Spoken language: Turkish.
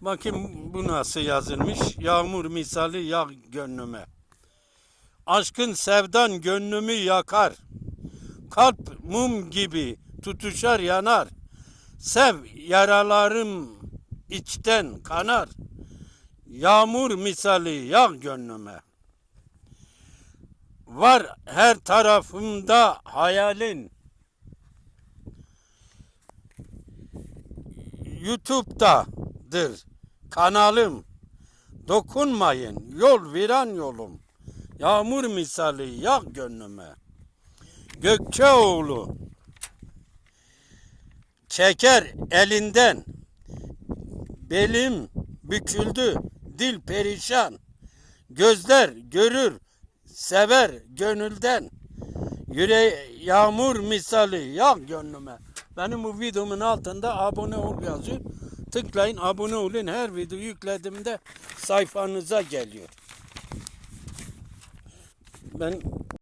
Bakın bu nasıl yazılmış. Yağmur misali yağ gönlüme. Aşkın sevdan gönlümü yakar. Kalp mum gibi tutuşar yanar. Sev yaralarım içten kanar. Yağmur misali yağ gönlüme. Var her tarafımda hayalin. YouTube'dadır kanalım. Dokunmayın yol viran yolum. Yağmur misali yağ gönlüme. Gökçeoğlu çeker elinden. Belim büküldü, dil perişan. Gözler görür, sever gönülden. Yüre yağmur misali yağ gönlüme. Benim bu videomun altında abone ol yazıyor. Tıklayın abone olun. Her video yüklediğimde sayfanıza geliyor. Ben